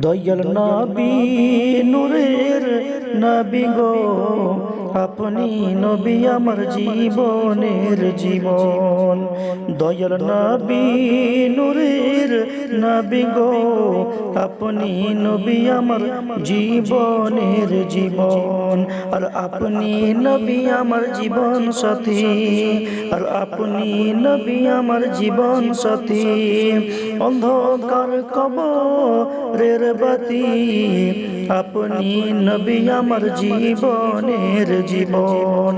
দয়াল নবী নূরের নবী গো, আপনি নবী আমার জীবনের জীবন। দয়াল নবী নূরের নবী গো আপনি নবী আমার জীবনের জীবন, আর আপনি নবী আমার জীবন সাথী, আর আপনি নবী আমার জীবন সাথী। অন্ধকার কবরের বাতি, আপনি নবী আমার জীবনের জীবন।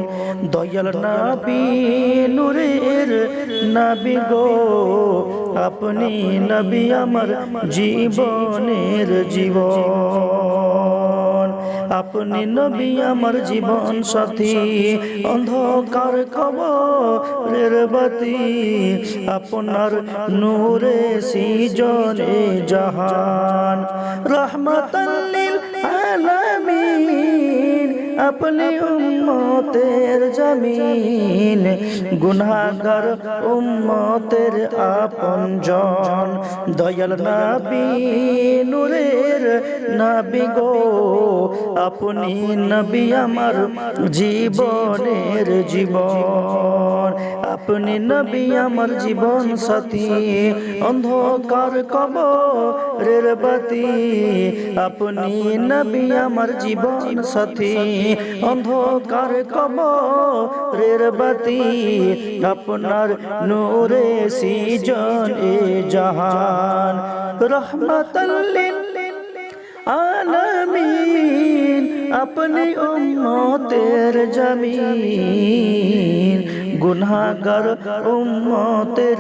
দয়াল নবী, নূরের নাবি গো আপনি নবী আমার জীবনের জীবন। আপনি নবী আমার জীবন সাথী, অন্ধকার কবরের বাতি। আপনার নূরে সিজনে জাহান। রহমতাল্লিল আলামিন। আপনি উম্মতের জমিন গুনাহগার উম্মতের আপন জন দয়াল নাবি নূরের নাবি গো আপনি নবী আমার জীবনের জীবন আপনি নবী আমার জীবন সাথী, অন্ধকার কবরের বাতি। আপনি নবী আমার জীবন সাথী, অন্ধকার কবরের বাতি। আপনার নূরে সিজন এ জাহান। রহমতাল্লিল আলামিন, আপনি উম্মতের জমিন। গুনাহগার উম্মতের